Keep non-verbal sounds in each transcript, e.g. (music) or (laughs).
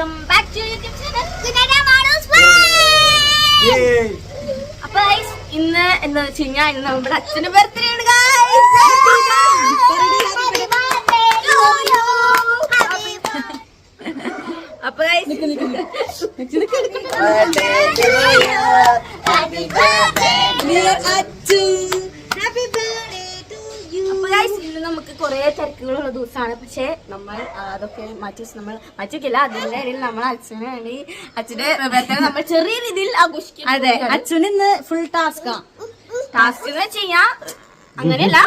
Welcome back to YouTube channel അപ്പൊ guys ഇന്ന് എന്താ വെച്ച് കഴിഞ്ഞാൽ ഇന്ന് നമ്മുടെ അച്ഛന്റെ ബർത്ത്ഡേ ആണ്. അപ്പൊ ഇന്ന് നമുക്ക് കുറേ തിരക്കുകളുള്ള ദിവസമാണ്. പക്ഷേ നമ്മൾ അതൊക്കെ മാറ്റി വെച്ച് നമ്മൾ മാറ്റിക്കില്ല അതിന്റെ ഇടയിൽ നമ്മൾ അച്ഛന് വേണ്ടി അച്ഛന്റെ ബർത്ത്ഡേ നമ്മൾ ചെറിയ രീതിയിൽ ആഘോഷിക്കും അതെ അച്ഛൻ ഇന്ന് ഫുൾ ടാസ്കാണ് ടാസ്ക് എന്ന് വെച്ച് കഴിഞ്ഞാ അങ്ങനെയല്ല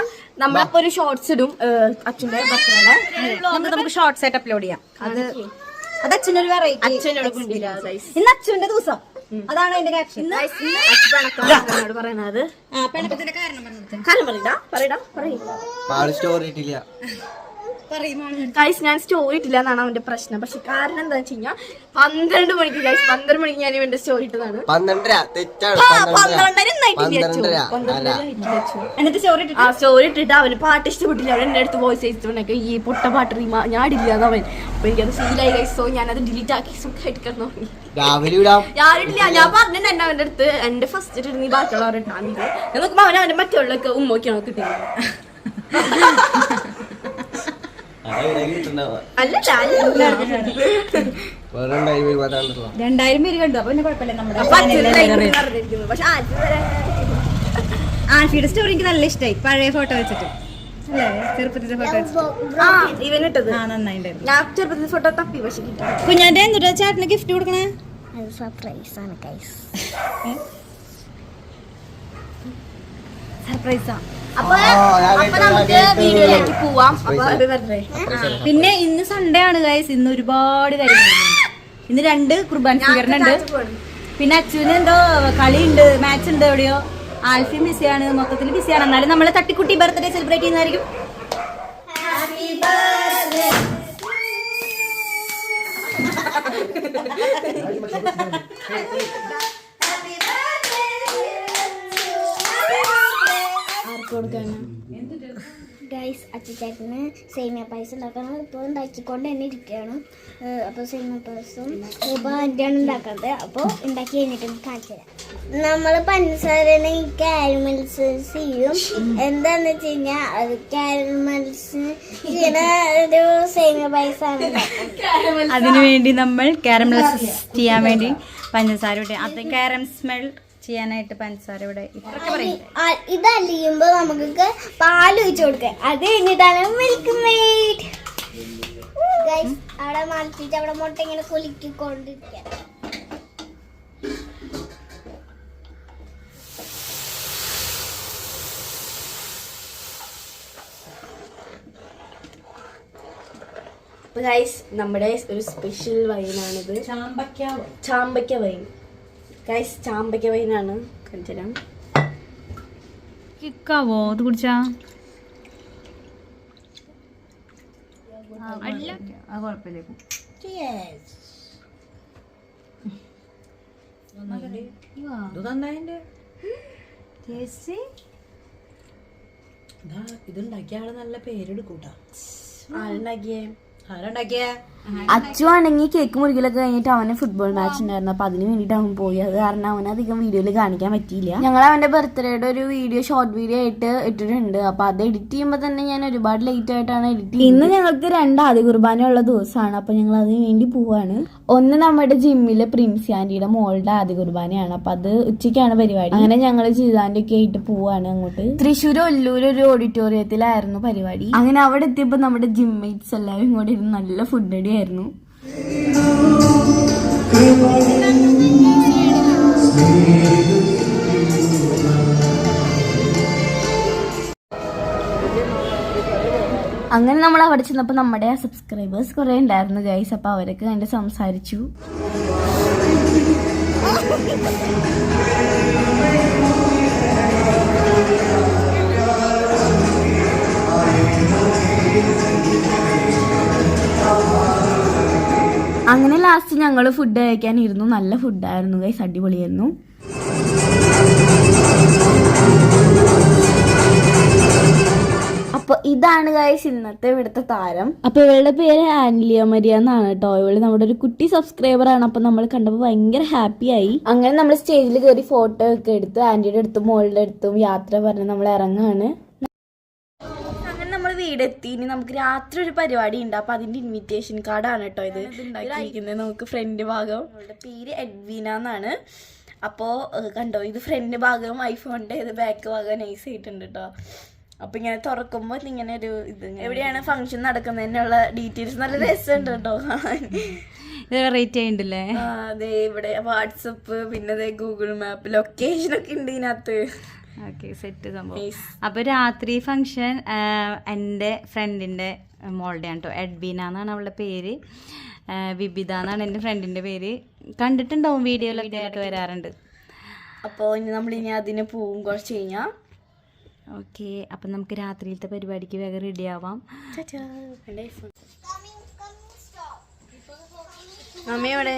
നമ്മളപ്പോ ഒരു ഷോർട്സ് ഇടും അച്ഛന്റെ അച്ഛന്റെ ബർത്ത്ഡേ നമുക്ക് ഷോർട്സ് ആയിട്ട് അപ്ലോഡ് ചെയ്യാം. അത് അത് അച്ഛനൊരു വെറൈറ്റി അച്ഛനോട്. ഇന്ന് അച്ഛന്റെ ദിവസം. അതാണ് എന്റെ ക്യാപ്ഷൻ പറയുന്നത് കാരണം പറയടാ പറയടാ പറയും സ്റ്റോറി ഇട്ടില്ല. ഗൈസ് ഞാൻ സ്റ്റോറി ഇട്ടില്ല എന്നാണ് അവന്റെ പ്രശ്നം. പക്ഷെ കാരണം എന്താ വെച്ച് കഴിഞ്ഞാൽ പന്ത്രണ്ട് മണിക്ക് ഗൈസ് പന്ത്രണ്ട് മണിക്ക് ഞാൻ ഇവന്റെ സ്റ്റോറി ഇട്ടതാണ്. പന്ത്രണ്ടര. എന്നിട്ട് സ്റ്റോറി ഇട്ടിട്ട് ആ സ്റ്റോറി ഇട്ടിട്ട് അവന് പാട്ട് ഇഷ്ടപ്പെട്ടില്ല. അവൻ എന്റെ അടുത്ത് വോയിസ് അയച്ചിട്ടുണ്ടെങ്കിൽ ഈ പൊട്ട പാട്ട് റീമ ഞാൻ ഇടില്ല അവൻ. അപ്പൊ എനിക്കത് ഫീലായി ഗൈസ് സോ ഞാനത് ഡിലീറ്റ് ആക്കി സുഖമായിട്ട് കിടന്നു രാവിലെ ഞാനിട്ടില്ല. ഞാൻ പറഞ്ഞിട്ടുണ്ട് അവന്റെ അടുത്ത്. എന്റെ ഫസ്റ്റ് ഇട്ട് നീ ബാക്കിയുള്ളവർ ഇട്ടാ നോക്കുമ്പോ അവൻ അവന്റെ മറ്റുള്ളവർക്ക് ഉമ്മോക്കിയാണ് കിട്ടുന്നത് അല്ലല്ല അല്ല വേറെ ടൈം പത്താണ്ടല്ലോ രണ്ടായിരം പേര് കണ്ടു അപ്പൊ കുഴപ്പമില്ല. ആൽഫിയുടെ സ്റ്റോറി എനിക്ക് നല്ല ഇഷ്ടമായി പഴയ ഫോട്ടോ വെച്ചിട്ട്. അല്ലേ? ചെറുപ്പത്തിന്റെ ഫോട്ടോ വെച്ചിട്ട്. ആ ഞാൻ തപ്പി പക്ഷെ കുഞ്ഞാന്റെ എന്നിട്ട് ചേട്ടന് ഗിഫ്റ്റ് കൊടുക്കണേ? സർപ്രൈസ് ആണ് ഗൈസ് സർപ്രൈസാ അപ്പൊ അപ്പൊ നമുക്ക് വീഡിയോയിലേക്ക് പോവാം. അപ്പൊ. അത് പിന്നെ ഇന്ന് സൺഡേ ആണ് ഗൈസ് ഇന്ന് ഒരുപാട് കാര്യങ്ങളുണ്ട് ഇന്ന് രണ്ട് കുർബാൻ സ്വീകരണം ഉണ്ട്. പിന്നെ അച്ഛന് എന്തോ കളിയുണ്ട് മാച്ച് ഉണ്ട് എവിടെയോ. ആൽഫി ബിസിയാണ് മൊത്തത്തിൽ ബിസിയാണ്. എന്നാലും നമ്മൾ തട്ടിക്കുട്ടി ബർത്ത്ഡേ സെലിബ്രേറ്റ് ചെയ്യുന്നതായിരിക്കും. ഗൈസ് (laughs) അച്ഛച്ചേട്ടന് സേമിയ പായസം ഉണ്ടാക്കണം ഇപ്പോൾ ഉണ്ടാക്കിക്കൊണ്ട് തന്നെ ഇരിക്കുകയാണ്. അപ്പോൾ സേമിയ പായസം ഇപ്പോൾ ആന്റിയാണ് ഉണ്ടാക്കുന്നത്. അപ്പോൾ ഉണ്ടാക്കി കഴിഞ്ഞിട്ട് കാണിച്ചു തരാം. നമ്മൾ പഞ്ചസാരനെ കാരമൽസ് ചെയ്യും. എന്താണെന്ന് വെച്ച് കഴിഞ്ഞാൽ അത് കാരമൽസ് ചെയ്യണ ഒരു സേമിയ പായസമാണ്. അതിനു വേണ്ടി നമ്മൾ കാരമൽസ് ചെയ്യാൻ വേണ്ടി പഞ്ചസാര അത് കാരം സ്മെൽ ചെയ്യാനായിട്ട് പഞ്ചസാര ഇവിടെ ഇത് അലിയുമ്പോ നമുക്ക് പാൽ ഒഴിച്ചു കൊടുക്കാം. അത് കഴിഞ്ഞിട്ടാണ് മിൽക്ക് മെയ്ഡ് ഗൈസ് അവിടെ മറിച്ചിട്ട് അവിടെ മുട്ട ഇങ്ങനെ കുലുക്കിക്കൊണ്ടിരിക്കുക അപ്പൊ ഗൈസ് നമ്മുടെ ഒരു സ്പെഷ്യൽ വൈനാണിത് ചാമ്പക്ക വൈൻ ഗൈസ് ചാമ്പയ്ക്ക വൈനാണ്. കാണിച്ചുതരാം കിക്കാവോ? അത് കുടിച്ചാ? ഇതുണ്ടാക്കിയ ആൾ നല്ല പേരെടുക്കൂട്ടാ. ആരുണ്ടാക്കിയേ? ആരുണ്ടാക്കിയ? അച്ചു ആണെങ്കിൽ കേക്ക് മുറിക്കലൊക്കെ കഴിഞ്ഞിട്ട് അവന് ഫുട്ബോൾ മാച്ച് ഉണ്ടായിരുന്നു. അപ്പൊ അതിന് വേണ്ടിട്ട് അവൻ പോയി. അത് കാരണം അവന് അധികം വീഡിയോയിൽ കാണിക്കാൻ പറ്റിയില്ല. ഞങ്ങൾ അവന്റെ ബർത്ത്ഡേയുടെ ഒരു വീഡിയോ ഷോർട്ട് വീഡിയോ ആയിട്ട് ഇട്ടിട്ടുണ്ട്. അപ്പൊ അത് എഡിറ്റ് ചെയ്യുമ്പോൾ തന്നെ ഞാൻ ഒരുപാട് ലേറ്റ് ആയിട്ടാണ് എഡിറ്റ് ഇന്ന് ഞങ്ങൾക്ക് രണ്ട് ആദ്യ കുർബാന ഉള്ള ദിവസമാണ്. അപ്പൊ ഞങ്ങൾ അതിന് വേണ്ടി പോവാണ്. ഒന്ന് നമ്മുടെ ജിമ്മിലെ പ്രിൻസി ആന്റിയുടെ മോളുടെ ആദ്യ കുർബാനയാണ്. അപ്പൊ അത് ഉച്ചയ്ക്കാണ് പരിപാടി. അങ്ങനെ ഞങ്ങൾ ചെയ്താന്റെ ഒക്കെ ആയിട്ട് പോവാണ് അങ്ങോട്ട്. തൃശ്ശൂർ ഒല്ലൂർ ഒരു ഓഡിറ്റോറിയത്തിലായിരുന്നു പരിപാടി. അങ്ങനെ അവിടെ എത്തിയപ്പോൾ നമ്മുടെ ജിം മേറ്റ്സ് എല്ലാവരും കൂടി നല്ല ഫുഡ് അടി ആയിരുന്നു അങ്ങനെ നമ്മൾ അവിടെ ചെന്നപ്പോൾ നമ്മുടെ സബ്സ്ക്രൈബേഴ്സ് കുറേ ഉണ്ടായിരുന്നു ഗൈസ് അപ്പോൾ അവരൊക്കെ എന്റെ സംസാരിച്ചു. ലാസ്റ്റ് ഞങ്ങൾ ഫുഡ് കഴിക്കാനിരുന്നു. നല്ല ഫുഡായിരുന്നു ഗൈസ് അടിപൊളിയായിരുന്നു. അപ്പൊ ഇതാണ് ഗൈസ് ഇന്നത്തെ ഇവിടുത്തെ താരം. അപ്പൊ ഇവളുടെ പേര് ആൻലിയ മരിയ എന്നാണ് കേട്ടോ ഇവൾ നമ്മുടെ ഒരു കുട്ടി സബ്സ്ക്രൈബർ ആണ്. അപ്പൊ നമ്മൾ കണ്ടപ്പോൾ ഭയങ്കര ഹാപ്പി ആയി. അങ്ങനെ നമ്മൾ സ്റ്റേജിൽ കയറി ഫോട്ടോ ഒക്കെ എടുത്തു ആന്റിയുടെ അടുത്തും മോളുടെ അടുത്തും യാത്ര പറഞ്ഞ് നമ്മൾ ഇറങ്ങാണ്. നമ്മൾ എത്തി. ഇനി നമുക്ക് രാത്രി ഒരു പരിപാടി ഉണ്ട്. അപ്പൊ അതിന്റെ ഇൻവിറ്റേഷൻ കാർഡാണ് കേട്ടോ ഇത്. ഉണ്ടാക്കിയിരിക്കുന്നത് നമുക്ക് ഫ്രണ്ട് ഭാഗം. അവളുടെ പേര് എഡ്വീന എന്നാണ്. അപ്പോ കണ്ടോ ഇത് ഫ്രണ്ട് ഭാഗം ഐഫോണിന്റെ ഇത് ബാക്ക് ഭാഗം നൈസ് ആയിട്ടുണ്ട് കേട്ടോ അപ്പൊ ഇങ്ങനെ തുറക്കുമ്പോൾ ഇങ്ങനെ ഒരു ഇത് എവിടെയാണ് ഫംഗ്ഷൻ നടക്കുന്നതിനുള്ള ഡീറ്റെയിൽസ് നല്ല രസമുണ്ട് കേട്ടോ ഇത് വെറൈറ്റി ആയിണ്ടല്ലേ അതെ ഇവിടെ വാട്സപ്പ് പിന്നെ ദേ ഗൂഗിൾ മാപ്പ് ലൊക്കേഷൻ ഒക്കെ ഉണ്ട് ഇതിനകത്ത്. ഓക്കെ സെറ്റ് സംഭവം. അപ്പൊ രാത്രി ഫംഗ്ഷൻ എന്റെ ഫ്രണ്ടിന്റെ മോളുടെ ആണ് കേട്ടോ എഡ്ബീന എന്നാണ് അവളുടെ പേര്. വിബിത എന്നാണ് എന്റെ ഫ്രണ്ടിന്റെ പേര്. കണ്ടിട്ടുണ്ടാവും വീഡിയോയിലൊക്കെ ആയിട്ട് വരാറുണ്ട്. അപ്പോൾ ഇനി നമ്മൾ ഇനി അതിന് പോവും കുറച്ച് കഴിഞ്ഞാ. ഓക്കെ അപ്പം നമുക്ക് രാത്രിയിലത്തെ പരിപാടിക്ക് വേഗം റെഡി ആവാം. മമ്മി എവിടെ?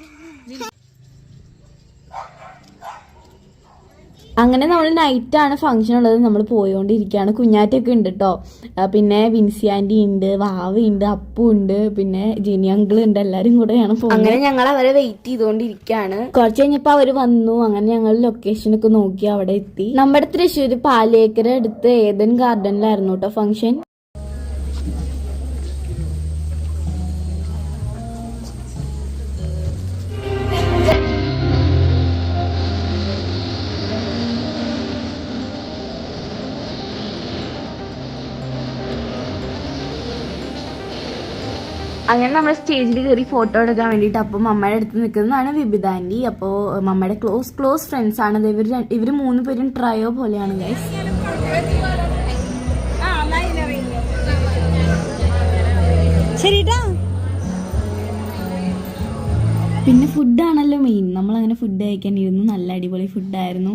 അങ്ങനെ നമ്മൾ നൈറ്റാണ് ഫംഗ്ഷൻ ഉള്ളത്. നമ്മൾ പോയോണ്ടിരിക്കുകയാണ് കുഞ്ഞാറ്റൊക്കെ ഉണ്ട് കേട്ടോ പിന്നെ വിൻസി ആന്റി ഉണ്ട് വാവ ഉണ്ട് അപ്പു ഉണ്ട് പിന്നെ ജിനി അങ്കിൾ ഉണ്ട്. എല്ലാരും കൂടെയാണ് പോകുന്നത് അങ്ങനെ ഞങ്ങൾ അവരെ വെയിറ്റ് ചെയ്തുകൊണ്ടിരിക്കുകയാണ് കുറച്ച് കഴിഞ്ഞപ്പോൾ അവർ വന്നു. അങ്ങനെ ഞങ്ങൾ ലൊക്കേഷൻ ഒക്കെ നോക്കി അവിടെ എത്തി. നമ്മുടെ തൃശ്ശൂർ പാലേക്കര അടുത്ത് ഏതൻ ഗാർഡനിലായിരുന്നു കേട്ടോ ഫംഗ്ഷൻ അങ്ങനെ നമ്മൾ സ്റ്റേജിൽ കയറി ഫോട്ടോ എടുക്കാൻ വേണ്ടിയിട്ട് അപ്പോൾ മമ്മയുടെ അടുത്ത് നിൽക്കുന്നതാണ് വിബിത ആന്റി അപ്പോൾ മമ്മയുടെ ക്ലോസ് ക്ലോസ് ഫ്രണ്ട്സ് ആണ്. ഇവർ ഇവർ മൂന്ന് പേരും ട്രയോ പോലെയാണ് ഗൈസ് ശരിട്ടാ. പിന്നെ ഫുഡാണല്ലോ മെയിൻ നമ്മളങ്ങനെ ഫുഡ് കഴിക്കാൻ ഇരുന്നു നല്ല അടിപൊളി ഫുഡായിരുന്നു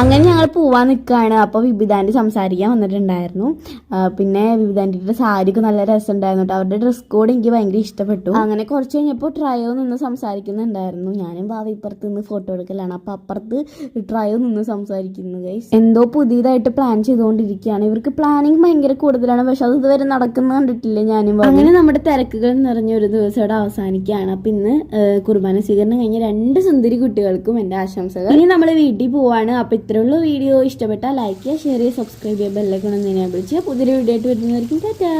അങ്ങനെ ഞങ്ങൾ പോവാൻ നിൽക്കുകയാണ് അപ്പോൾ വിബിതാന്റെ സംസാരിക്കാൻ വന്നിട്ടുണ്ടായിരുന്നു. പിന്നെ വിബിതാന്റെ സാരിക്ക് നല്ല രസമുണ്ടായിരുന്നു അവരുടെ ഡ്രസ് കോഡ് എനിക്ക് ഭയങ്കര ഇഷ്ടപ്പെട്ടു. അങ്ങനെ കുറച്ച് കഴിഞ്ഞപ്പോൾ ട്രയോ നിന്ന് സംസാരിക്കുന്നുണ്ടായിരുന്നു. ഞാനും ഭാവി ഇപ്പുറത്ത് നിന്ന് ഫോട്ടോ എടുക്കലാണ്. അപ്പോൾ അപ്പുറത്ത് ട്രയോ നിന്ന് സംസാരിക്കുന്നു ഗൈസ് എന്തോ പുതിയതായിട്ട് പ്ലാൻ ചെയ്തുകൊണ്ടിരിക്കുകയാണ്. ഇവർക്ക് പ്ലാനിങ് ഭയങ്കര കൂടുതലാണ്. പക്ഷെ അത് ഇതുവരെ നടക്കുന്ന കണ്ടിട്ടില്ല ഞാനും അങ്ങനെ നമ്മുടെ തിരക്കുകൾ നിറഞ്ഞ ഒരു ദിവസം ഇവിടെ അവസാനിക്കുകയാണ്. അപ്പം ഇന്ന് കുർബാന സ്വീകരണം കഴിഞ്ഞ രണ്ട് സുന്ദരി കുട്ടികൾക്കും എന്റെ ആശംസകൾ. ഇനി നമ്മൾ വീട്ടിൽ പോവാണ്. അപ്പോൾ ഇത്രയുള്ള വീഡിയോ. ഇഷ്ടപ്പെട്ടാൽ ലൈക്ക് ചെയ്യുക ഷെയർ ചെയ്യുക സബ്സ്ക്രൈബ് ചെയ്യുക ബെല്ലൈക്കണം എന്നെ വിളിച്ച്. പുതിയൊരു വീഡിയോ ആയിട്ട് വരുന്നതായിരിക്കും ടാറ്റാ.